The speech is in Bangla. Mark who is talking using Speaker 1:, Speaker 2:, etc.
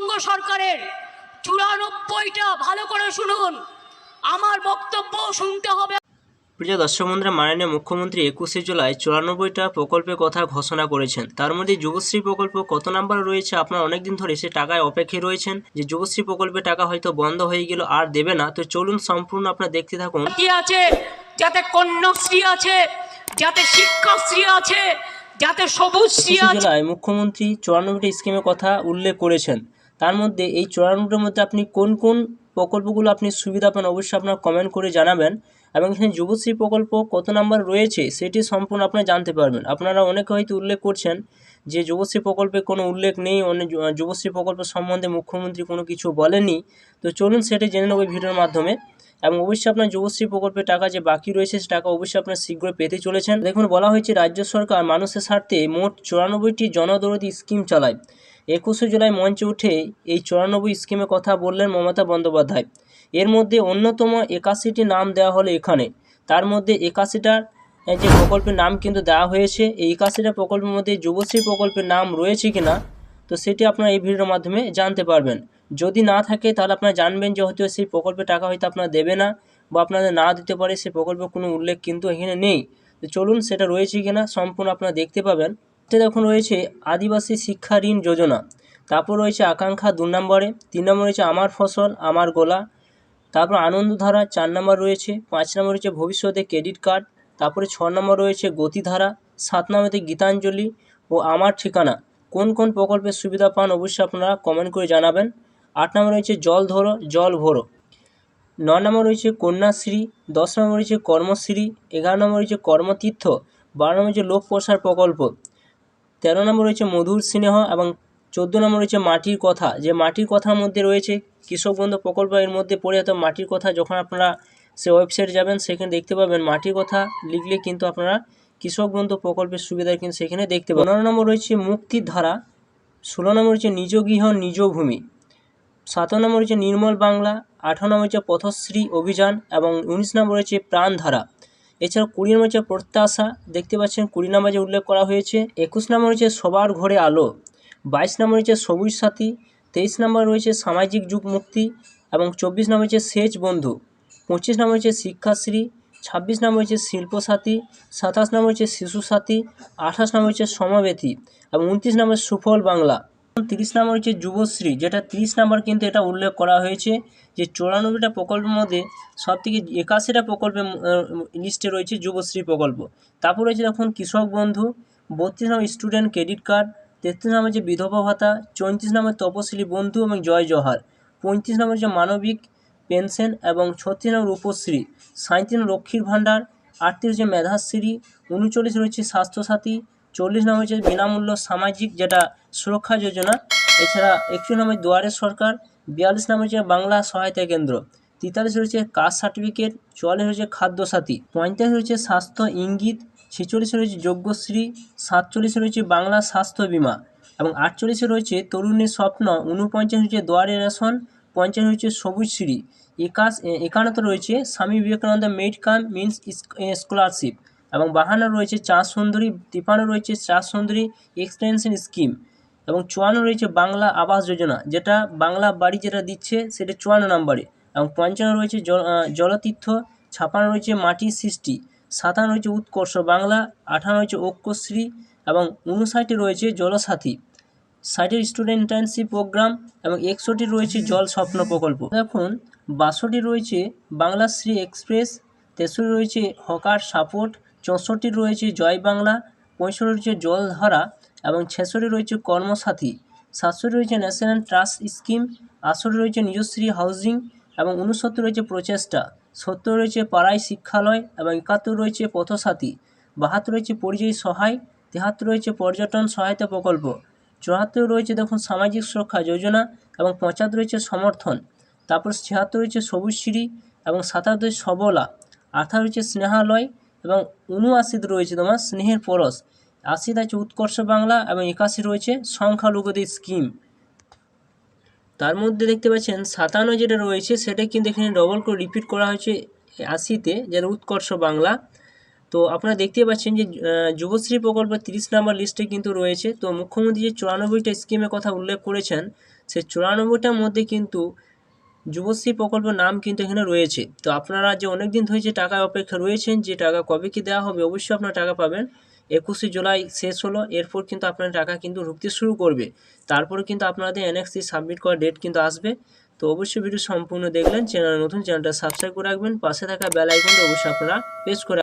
Speaker 1: পশ্চিমবঙ্গ সরকারের চুরানব্বইটা ভালো করে শুনুন। আমার বক্তব্য শুনতে হবে।
Speaker 2: প্রিয় দর্শক বন্ধুরা মাননীয় মুখ্যমন্ত্রী একুশে জুলাই চুরানব্বইটা প্রকল্পের কথা ঘোষণা করেছেন। তার মধ্যে যুবশ্রী প্রকল্প কত নাম্বার রয়েছে আপনারা অনেকদিন ধরে সে টাকায় অপেক্ষায় রয়েছেন যে যুবশ্রী প্রকল্পের টাকা হয়তো বন্ধ হয়ে গেল আর দেবে না। তো চলুন সম্পূর্ণ আপনার দেখতে থাকুন।
Speaker 1: কি আছে যাতে কন্যাশ্রী আছে যাতে শিক্ষাশ্রী আছে যাতে সবুজশ্রী
Speaker 2: একুশে
Speaker 1: আছে।
Speaker 2: জুলাই মুখ্যমন্ত্রী চুরানব্বইটা স্কিমের কথা উল্লেখ করেছেন। তার মধ্যে এই চুরানব্বইটার মধ্যে আপনি কোন কোন প্রকল্পগুলো আপনি সুবিধা পান অবশ্যই আপনারা কমেন্ট করে জানাবেন। এবং এখানে যুবশ্রী প্রকল্প কত নাম্বার রয়েছে সেটি সম্পূর্ণ আপনারা জানতে পারবেন। আপনারা অনেকে হয়তো উল্লেখ করছেন যে যুবশ্রী প্রকল্পে কোনো উল্লেখ নেই অনেক যুবশ্রী প্রকল্প সম্বন্ধে মুখ্যমন্ত্রী কোনো কিছু বলেনি তো চলুন সেটি জেনে নেব ভিডিওর মাধ্যমে। এবং অবশ্যই আপনার যুবশ্রী প্রকল্পের টাকা যে বাকি রয়েছে সে টাকা অবশ্যই আপনার শীঘ্রই পেতে চলেছেন। দেখুন, বলা হয়েছে রাজ্য সরকার মানুষের স্বার্থে মোট চুরানব্বইটি জনদরদি স্কিম চালায়। একুশে জুলাই মঞ্চে উঠে এই চুরানব্বই স্কিমের কথা বললেন মমতা বন্দ্যোপাধ্যায়। এর মধ্যে অন্যতম একাশিটি নাম দেওয়া হলো এখানে। তার মধ্যে একাশিটার যে প্রকল্পের নাম কিন্তু দেওয়া হয়েছে, এই একাশিটা প্রকল্পের মধ্যে যুবশ্রী প্রকল্পের নাম রয়েছে কিনা, তো সেটি আপনারা এই ভিডিওর মাধ্যমে জানতে পারবেন। যদি না থাকে, তাহলে আপনারা জানবেন যে হয়তো সেই প্রকল্পের টাকা হয়তো আপনারা দেবে না, বা আপনাদের না দিতে পারে সেই প্রকল্পের কোনো উল্লেখ কিন্তু এখানে নেই। তো চলুন সেটা রয়েছে কিনা, সম্পূর্ণ আপনারা দেখতে পাবেন। এটা দেখুন রয়েছে আদিবাসী শিক্ষা ঋণ যোজনা। তারপর রয়েছে আকাঙ্ক্ষা দু নম্বরে, তিন নম্বর রয়েছে আমার ফসল, আমার গোলা। তারপর আনন্দধারা চার নম্বর রয়েছে, পাঁচ নম্বর রয়েছে ভবিষ্যতে ক্রেডিট কার্ড। তারপরে ছ নম্বর রয়েছে গতিধারা, সাত নম্বরে গীতাঞ্জলি ও আমার ঠিকানা। কোন কোন প্রকল্পের সুবিধা পান অবশ্যই আপনারা কমেন্ট করে জানাবেন। আট নম্বর রয়েছে জল ধরো, জল ভরো। ন নম্বর রয়েছে কন্যাশ্রী, দশ নম্বর রয়েছে কর্মশ্রী, এগারো নম্বর রয়েছে কর্মতীর্থ, বারো নম্বর রয়েছে লোক প্রসার প্রকল্প। তেরো নম্বর রয়েছে মধুর স্নেহ এবং চোদ্দ নম্বর রয়েছে মাটির কথা। যে মাটির কথার মধ্যে রয়েছে কৃষক বন্ধু প্রকল্প, এর মধ্যে পড়ে যেত মাটির কথা। যখন আপনারা সে ওয়েবসাইটে যাবেন, সেখানে দেখতে পাবেন মাটির কথা লিখলে কিন্তু আপনারা কৃষক বন্ধু প্রকল্পের সুবিধা কিন্তু সেখানে দেখতে পাবেন। পনেরো নম্বর রয়েছে মুক্তির ধারা। ষোলো নম্বর রয়েছে নিজ গৃহ, নিজ ভূমি। সতেরো নম্বর রয়েছে নির্মল বাংলা। আঠারো নম্বর রয়েছে পথশ্রী অভিযান এবং উনিশ নম্বর রয়েছে প্রাণধারা। এছাড়াও কুড়ি নম্বর হচ্ছে প্রত্যাশা দেখতে পাচ্ছেন কুড়ি নম্বর যে উল্লেখ করা হয়েছে, একুশ নম্বর হচ্ছে সবার ঘরে আলো, বাইশ নম্বর হচ্ছে সবুজ সাথী, তেইশ নম্বর রয়েছে সামাজিক যুগ মুক্তি এবং চব্বিশ নম্বর হচ্ছে সেচ বন্ধু, পঁচিশ নম্বর হচ্ছে শিক্ষাশ্রী, ছাব্বিশ নম্বর হচ্ছে শিল্পসাথী সাতাশ নম্বর হচ্ছে শিশু সাথী, আঠাশ নম্বর হচ্ছে সমবেতী এবং উনত্রিশ নম্বর সুফল বাংলা। তিরিশ নম্বর হচ্ছে যুবশ্রী, যেটা তিরিশ নম্বর কিন্তু এটা উল্লেখ করা হয়েছে যে চৌরানব্বইটা প্রকল্পের মধ্যে সব থেকে একাশিটা প্রকল্পের লিস্টে রয়েছে যুবশ্রী প্রকল্প। তারপর রয়েছে দেখুন কৃষক বন্ধু, বত্রিশ নম্বর স্টুডেন্ট ক্রেডিট কার্ড তেত্রিশ নম্বর হচ্ছে বিধবা ভাতা, চৌত্রিশ নম্বর তপশিলি বন্ধু এবং জয় জহার। পঁয়ত্রিশ নম্বর হচ্ছে মানবিক পেনশন এবং ছত্রিশ নম্বর রূপশ্রী সাঁত্রিশ নম্বর লক্ষ্মীর ভাণ্ডার, আটত্রিশ হচ্ছে মেধাশ্রী, উনচল্লিশ রয়েছে স্বাস্থ্যসাথী চল্লিশ নম্বর হচ্ছে বিনামূল্য সামাজিক যেটা সুরক্ষা যোজনা। এছাড়া একচল্লিশ নম্বর দুয়ারে সরকার, বিয়াল্লিশ নম্বর হচ্ছে বাংলা সহায়তা কেন্দ্র, তেতাল্লিশ রয়েছে কাস্ট সার্টিফিকেট, চুয়াল্লিশ রয়েছে খাদ্যসাথী, পঁয়তাল্লিশ রয়েছে স্বাস্থ্য ইঙ্গিত, ছেচল্লিশে রয়েছে যজ্ঞশ্রী, সাতচল্লিশে রয়েছে বাংলা স্বাস্থ্য বিমা এবং আটচল্লিশে রয়েছে তরুণের স্বপ্ন উনপঞ্চাশ রয়েছে দুয়ারে রেশন, পঞ্চাশ রয়েছে সবুজশ্রী একাশ একান্নতে রয়েছে Swami Vivekananda merit cum means scholarship. এবং বাহান্ন রয়েছে চাষ সুন্দরী তিপান্ন রয়েছে চাষ সুন্দরী এক্সটেনশন স্কিম এবং চুয়ান্ন রয়েছে বাংলা আবাস যোজনা, যেটা বাংলা বাড়ি যেটা দিচ্ছে সেটা চুয়ান্ন নম্বরে এবং পঞ্চান্ন রয়েছে জল জলতীর্থ ছাপান্ন রয়েছে মাটির সৃষ্টি, সাতান্ন রয়েছে উৎকর্ষ বাংলা, আঠান্ন রয়েছে ঐক্যশ্রী এবং উনষাটে রয়েছে জলসাথী। ষাটের স্টুডেন্ট ইন্টার্নশিপ প্রোগ্রাম এবং একষট্টি রয়েছে জল স্বপ্ন প্রকল্প। দেখুন, বাষট্টি রয়েছে বাংলাশ্রী এক্সপ্রেস তেষট্টি রয়েছে হকার সাপোর্ট চৌষট্টি রয়েছে জয় বাংলা, পঁয়ষট্টি রয়েছে জলধারা এবং ছেষট্টি রয়েছে কর্মসাথী। সাতষট্টি রয়েছে ন্যাশনাল ট্রাস্ট স্কিম, আটষট্টি রয়েছে নিজশ্রী হাউজিং এবং উনসত্তর রয়েছে প্রচেষ্টা। সত্তর রয়েছে পাড়ায় শিক্ষালয় এবং একাত্তর রয়েছে পথসাথী। বাহাত্তর রয়েছে পরিযায়ী সহায়, তেহাত্তর রয়েছে পর্যটন সহায়তা প্রকল্প। চুয়াত্তর রয়েছে দেখুন সামাজিক সুরক্ষা যোজনা এবং পঁচাত্তর রয়েছে সমর্থন। তারপর ছিয়াত্তর রয়েছে সবুজশ্রী এবং সাতাত্তর সবলা। আঠারো রয়েছে স্নেহালয় এবং উনআশিতে রয়েছে তোমার স্নেহের পরশ। আশিতে আছে উৎকর্ষ বাংলা এবং একাশি রয়েছে সংখ্যালঘুদের স্কিম তার মধ্যে দেখতে পাচ্ছেন, সাতান্ন যেটা রয়েছে সেটা কিন্তু এখানে ডবল করে রিপিট করা হয়েছে আশিতে, যেটা উৎকর্ষ বাংলা। তো আপনারা দেখতে পাচ্ছেন যে যুবশ্রী প্রকল্প তিরিশ নাম্বার লিস্টে কিন্তু রয়েছে। তো মুখ্যমন্ত্রী যে চুরানব্বইটা স্কিমের কথা উল্লেখ করেছেন, সেই চুরানব্বইটার মধ্যে কিন্তু যুবশ্রী প্রকল্প নাম কিন্তু এখানে রয়েছে। তো আপনারা যে অনেক দিন ধরে যে টাকা অপেক্ষা রয়েছেন, যে টাকা কবে কি দেওয়া হবে, অবশ্যই আপনারা টাকা পাবেন। একুশে জুলাই শেষ হলো, এরপর কিন্তু আপনার টাকা কিন্তু ঢুকতে শুরু করবে। তারপরে কিন্তু আপনাদের এনএক্সি সাবমিট করার ডেট কিন্তু আসবে। তো অবশ্যই ভিডিও সম্পূর্ণ দেখলেন চ্যানেল নতুন, চ্যানেলটা সাবস্ক্রাইব করে রাখবেন। পাশে থাকা বেল আইকনটা অবশ্যই আপনারা প্রেস করে